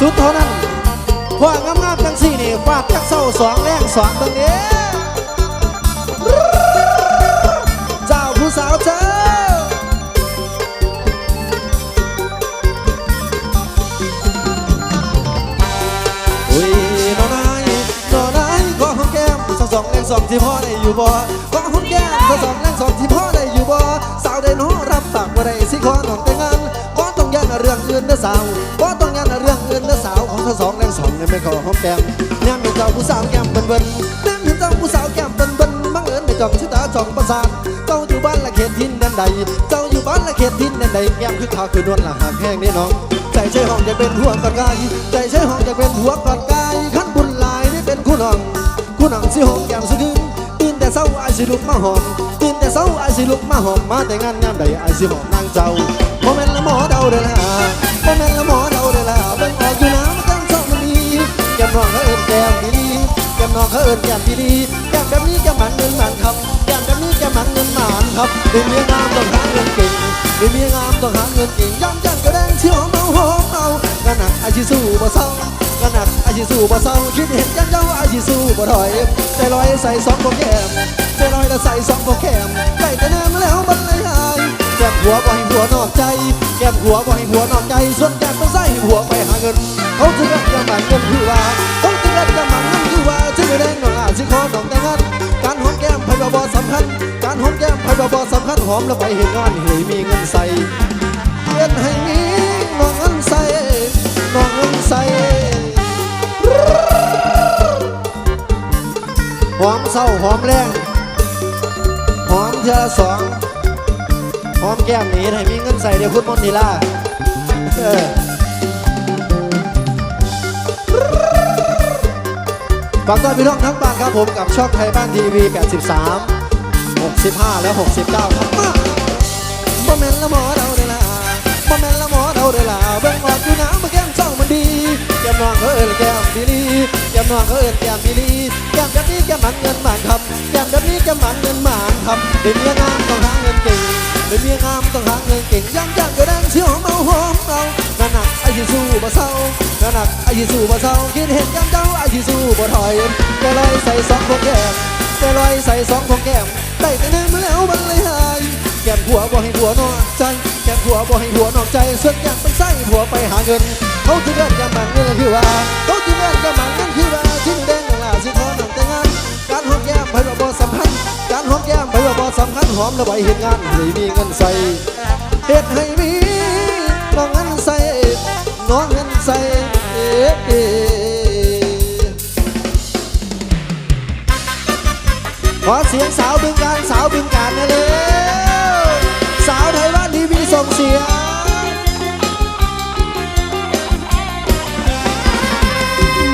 สุดเท่านั้นพวกงามๆจังสี่นี่ฟาดจักเศร้าสองแรงสองตรงนี้เจ้าผู้สาวเจ้าอุ้ยน้องนายน้องนายขอหอมแก้มสองแรงสองที่พ่อได้อยู่บ่ขอหอมแก้มสองแรงสองที่พ่อได้อยู่บ่สาวได้น้อรับปากว่าได้สิขอน้องแต่งงานบ่ต้องแยันเรื่องอื่นเด้อสาว อสาวของสักสองแรงสองเนี่ยไม่ขอหอมแก้มแนมเห็นเจ้าผู้สาวแก้มเบิ่นเบิ่นแนมเห็นเจ้าผู้สาวแก้มเบิ่นเบิ่นบังเอิญในจ้องชิตาจ้องประสาทเจ้าอยู่บ้านละเขตทินแดนใด เจ้าอยู่บ้านละเขตทินแดนใดแก้มคือขาวคือนวลละหากแห้งนี่น้อง ใจใช่ห้องจะเป็นหัวกอนกายใจใช่ห้องจะเป็นหัวกอนกายขั้นบุญหลายนี่เป็นคู่น้องคู่น้องสิหอมแก้มสะกึงตื่นแต่เช้าไอายสิลุกมาหอมตื่นแต่เช้าไอายสิลุกมาหอมมาแต่งานยามใดไอายสิหอมนางเจ้า โมเมนละหมอเดาเด้อล่ะโมเมนละหมอเดาเด้อล่ะเบิ่งออกอยู่นะมันจังเศร้ามันดีแก้มน้องเขาเอิ้นแก้มดีดีแก้มน้องเขาเอิ้นแก้มดีดีแก้มแบบนี้แก้มหมันเงินหมันครับแก้มแบบนี้แก้มหมันเงินหมันครับเป็นเมียงามต้องหาเงินเก่งเป็นเมียงามต้องหาเงินเก่งย้ำจังกระแดงเชี่ยวเมาหอมเอากระหนักอาชีสู้บ่เศร้ากระหนักอาชีสู้บ่เศร้าคิดเห็นยังเจ้าอาชีสู้บ่ถอยใจลอยใส่สองโปรแกรมใจลอยแล้วใส่สองโปรแกรมใจแต่แนมแล้วมันเลยหาย หัวบ่ให้หัวนอกใจ แก้มหัวบ่ให้หัวนอกใจ ส่วนแก้มต้องใส่หัวไปหาเงิน เขาจะกันจะมันเงินคือว่าเขาจะกันจะมันเงินคือว่าชื่อแดงหน้องอาสิขอหนองแต่งงานการหอมแก้มไพ่บ่บ่สำคัญ การหอมแก้มไพ่บ่บ่สำคัญหอมแล้วไปเห็นงานให้มีเงินใส่เฮ็ดให้มีน้องเงินใส่น้องเงินใส่หอมเศร้าหอมแรงหอมเธอสอง อมแก้มหนีให้มีเงินใส่เดี๋ยวคุณมนทีล่าฝากต้อนพี่น้องทั้งบ้านครับผมกับช่องไทยบ้านทีวี 83 65 และ 69 ครับมาบ่แม่นละหมอเราเด้อล่ะบ่แม่นละหมอเราเด้อล่ะเบิ่งออกอยู่นะมาแก้มเจ้ามันดี แก้มน้องเขาเอิ้นแก้มดีลีแก้มน้องเขาเอิ้นแก้มดีลีแก้มแบบนี้แก้มหมันเงินหมานครับแก้มแบบนี้แก้มหมันเงินหมานครับเป็นเมียงามต้องหาเงินเก่ง เป็นเมียงามต้องหาเงินเก่งย่ำย่ำก็แดงเชี่ยวเมาหอมเราหนักหนักไอ้ที่สู้บ่เศร้าหนักหนักไอ้ที่สู้บ่เศร้าคิดเห็นย่ำเจ้าไอ้ที่สู้บ่ถอยใจลอยใส่สองพวกแก้มใจลอยใส่สองพวกแก้มได้แต่แน่มาแล้วมันเลยหายแก้มผัวบ่ให้ผัวนอกใจแก้มผัวบ่ให้ผัวนอกใจส่วนแก้มเป็นไส้ผัวไปหาเงินเขาจะเล่นกับมันเงินคือว่าเขาจะเล่นกับมันเงินคือว่าชิ้นแดงของลาสิขอหนังแต่งงานการหอมแก้มไปบ่บ่สำคัญารหอมแก้มไปบ่บ่สำคัญหอมแล้วไปเฮ็ดงานให้มีเงินใส่เฮ็ดให้มีน้องเงินใส่น้องเงินใส่เอ๊ขอเสียงสาวบึงการสาวบึงการนะเลยสาวไทยบ้านทีวีส่งเสียง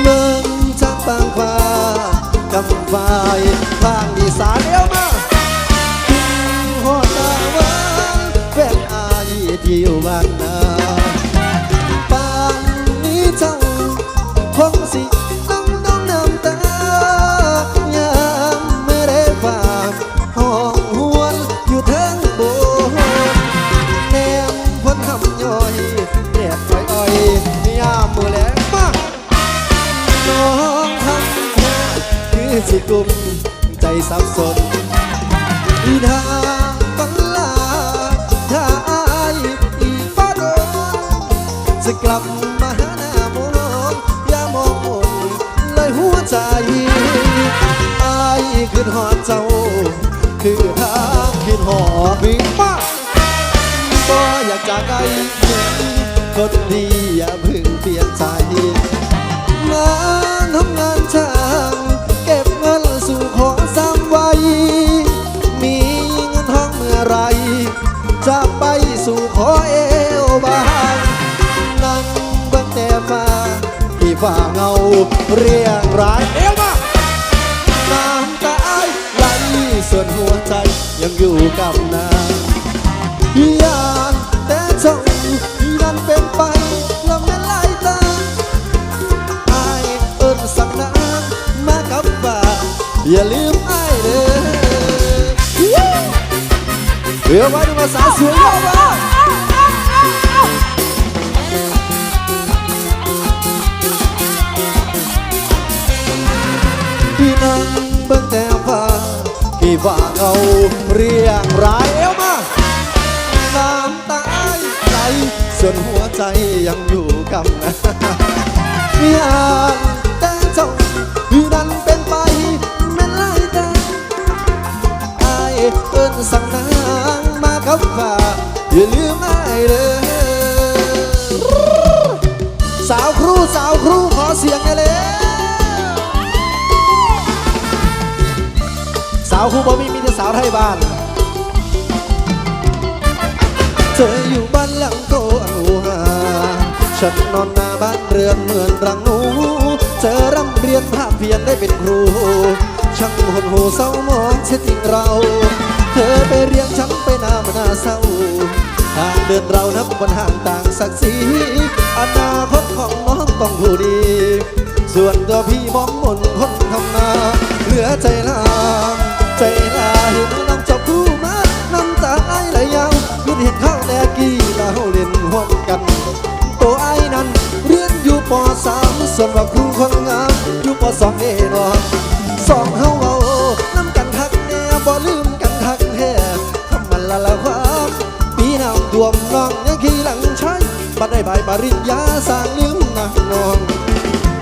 เมืองจังบางฟ้ากำไฟทางดีสาน คือสิกุมใจสับสนอีทางปันลาถ้าอายอีฟ้าโดนจะกลับมาหาหน้ามองอย่ามองมนเลยหัวใจอายคือหอดเจ้า คือทางคิดหอดวิ่งมากก็อยากจากไกลคนดีอย่าเพึ่ ฝ่าเงาเรียงรายเอวมาน้ำตาไหลส่วนหัวใจยังอยู่กับนางยานแต่เจ้านั้นเป็นไปแล้วแม่ลายตาไอเอิ้นสักนานมากับบ่าอย่าลืมไอเด้อเดี๋ยวไว้ดูมาสาวสวยเยอะมา ฝากเอาเรียงรายเอวมาน้ำตาใจส่วนหัวใจยังอยู่กับนะอยาแต่เจ้าอยู่นั้นเป็นไปแม่นไล่แต่อเอิ้นสั่งนางมากับฝ่าอย่าลืมอายเลยสาวครูสาวครูขอเสียงเลยาวครูบ่มีมีแต่สาวไทยบ้าน เธออยู่บ้านหลังโตอันหูหาฉันนอนหน้าบ้านเรือนเหมือนรังหนู เธอร่ำเรียนภาคเพียนได้เป็นครู ช่างหดหูเศร้ามองเสียจริงเรา เธอไปเรียงฉันไปหน้ามนาเศร้าทางเดินเรานับวันห่างต่างศักดิ์ศรีอนาคตของน้องต้องผู้ดี ส่วนตัวพี่มองมน เห็นเข้าแดกี้เราเล่นห่วมกัน ตัวไอ้นั้นเรียนอยู่ปสามส่วนว่าครูคนงามอยู่ปสองเอนอนสองเฮาเอาน้ำกันทักแน่บ่ลืมกันทักแท้คำมันละละความปีน้ำดวมน้องยังขี่หลังใช้บัดได้ใบปริญญาสร้างลืมนางนอง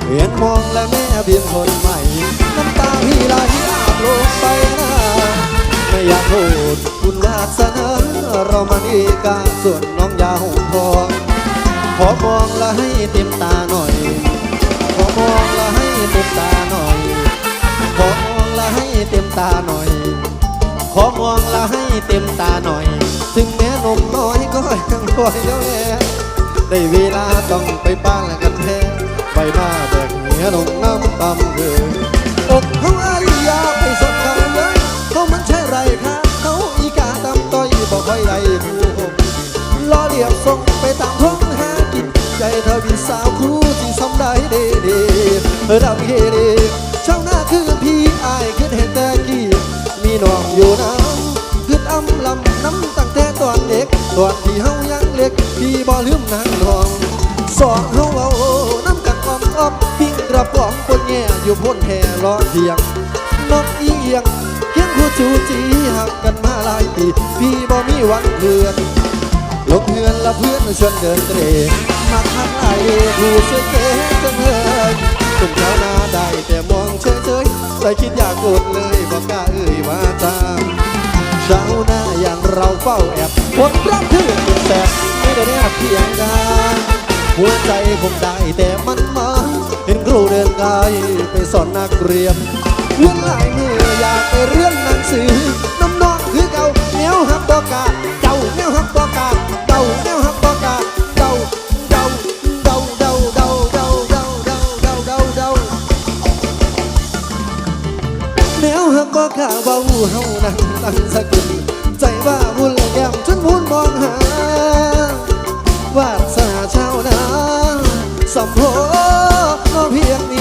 เห็นมองและแม่เพียงคนใหม่ น้ำตาพี่ไหลอาบลงไปนะไม่อยากโทษ สนาเรามันอีกาส่วนน้องยาหงทองขอมองและให้เต็มตาหน่อย ขอมองและให้เต็มตาหน่อย ขอมองและให้เต็มตาหน่อย ขอมองและให้เต็มตาหน่อย ถึงแม้นมน้อยก็ยังคอยเลี้ยวแลได้เวลาต้องไปป้านกันแท้ใบหน้าแบกเหนียลงน้ำตำเลยอกเขา ล้อเลียบส่งไปตามท้องหากิน ใจเธอเป็นสาวครูที่สำได้เด้เด้ดำเฮเดเช้าหน้าคือพี่อายคือเห็นแต่กี้มีน้องอยู่น้ำคืออำลำน้ำตั้งแต่ตอนเด็กตอนที่เฮายังเล็กพี่บ่ลืมนางทองสองเฮาเอาน้ำกันอ้อมอ้อมปิ้งกระป๋องบนแง่อยู่พ้นแห่ล้อเทียงนกอีเอียงเคียงคู่จูจีหักกันมาหลายปีพี่บ่มีวันเพื่อน ลงเพื่อนและเพื่อนชวนเดินเตร่มาทักไอ้ผู้เสียเก๋จังเลยตุ่มเช้าหน้าได้แต่มองเฉยๆแต่คิดอยากโกรธเลยบอกกล้าเอ่ยว่าจามเช้าหน้าอย่างเราเฝ้าแอบผลรักคือนแสบไม่ได้แอบเพียงกันหัวใจคงได้แต่มันมาเห็นครูเดินไกายไปสอนนักเรียนเรื่องหลายมืออยากไปเรียนหนังสือน้ำ อก็กะเบาเฮานั่งตั้งสกุลใจว่าบุญแก้มจนพูนมองหาวาสนาชาวนาสัมโพก็เพียงนี้